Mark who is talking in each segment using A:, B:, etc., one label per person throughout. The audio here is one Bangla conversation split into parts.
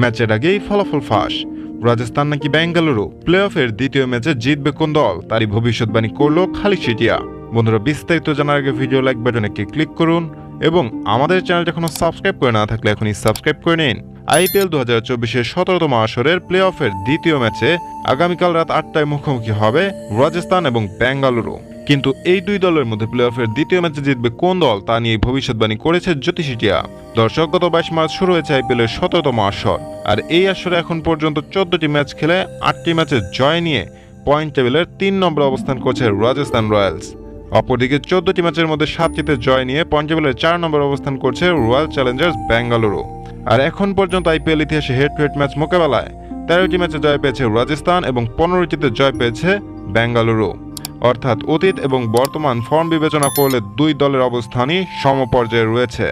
A: ম্যাচের আগেই ফলাফল ফাঁস। রাজস্থান নাকি বেঙ্গালুরু? প্লে অফের দ্বিতীয় ম্যাচে জিতবে কোন দল? তারই ভবিষ্যৎবাণী করল খালি সিটিয়া। বন্ধুরা, বিস্তারিত জানার আগে ভিডিও লাইক বাটনে ক্লিক করুন এবং আমাদের চ্যানেল এখনও সাবস্ক্রাইব করে না থাকলে এখনই সাবস্ক্রাইব করে নিন। আইপিএল দু হাজার চব্বিশের সতেরোতম আসরের প্লে অফের দ্বিতীয় ম্যাচে আগামীকাল রাত আটটায় মুখোমুখি হবে রাজস্থান এবং বেঙ্গালুরু। কিন্তু এই দুই দলের মধ্যে প্লে অফের দ্বিতীয় ম্যাচে জিতবে কোন দল তা নিয়ে ভবিষ্যৎবাণী করেছে জ্যোতিষিটিয়া দর্শক, গত বাইশ মার্চ শুরু হয়েছে আইপিএল এর সতেরোতম আসর, আর এই আসরে এখন পর্যন্ত চোদ্দটি ম্যাচ খেলে আটটি ম্যাচে জয় নিয়ে পয়েন্ট টেবিলের তিন নম্বর অবস্থান করছে রাজস্থান রয়্যালস। অপরদিকে চোদ্দটি ম্যাচের মধ্যে সাতটিতে জয় নিয়ে পয়েন্ট টেবিলের চার নম্বর অবস্থান করছে রয়্যাল চ্যালেঞ্জার্স বেঙ্গালুরু আর এখন পর্যন্ত আইপিএল ইতিহাসে হেড টু হেড ম্যাচ মোকাবেলায় তেরোটি ম্যাচে জয় পেয়েছে রাজস্থান এবং পনেরোটিতে জয় পেয়েছে বেঙ্গালুরু অর্থাৎ অতীত এবং বর্তমান ফর্ম বিবেচনা করলে দুই দলের অবস্থানই সমপর্যায়ে রয়েছে।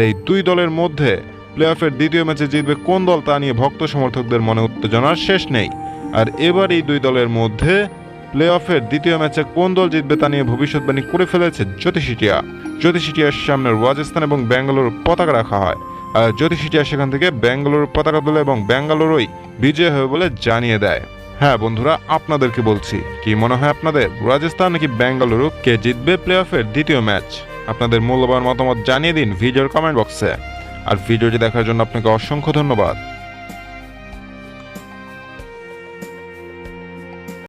A: এই দুই দলের মধ্যে প্লে অফের দ্বিতীয় ম্যাচে জিতবে কোন দল তা নিয়ে ভক্ত সমর্থকদের মনে উত্তেজনার শেষ নেই। আর এবার এই দুই দলের মধ্যে প্লে অফের দ্বিতীয় ম্যাচে কোন দল জিতবে তা নিয়ে ভবিষ্যৎবাণী করে ফেলেছে জ্যোতিষিটিয়া। জ্যোতিষিটিয়ার সামনে রাজস্থান এবং বেঙ্গালুরু পতাকা রাখা হয়। আর জ্যোতিষিটিয়া সেখান থেকে বেঙ্গালুরু পতাকা তোলে এবং বেঙ্গালুরুই বিজয় হবে বলে জানিয়ে দেয়। হ্যাঁ বন্ধুরা আপনাদেরকে বলছি? কি মনে হয় আপনাদের? রাজস্থান নাকি বেঙ্গালুরু কে জিতবে প্লে অফের দ্বিতীয় ম্যাচ? আপনাদের মূল্যবান মতামত জানিয়ে দিন ভিডিওর কমেন্ট বক্সে আর ভিডিওটি দেখার জন্য আপনাকে অসংখ্য ধন্যবাদ।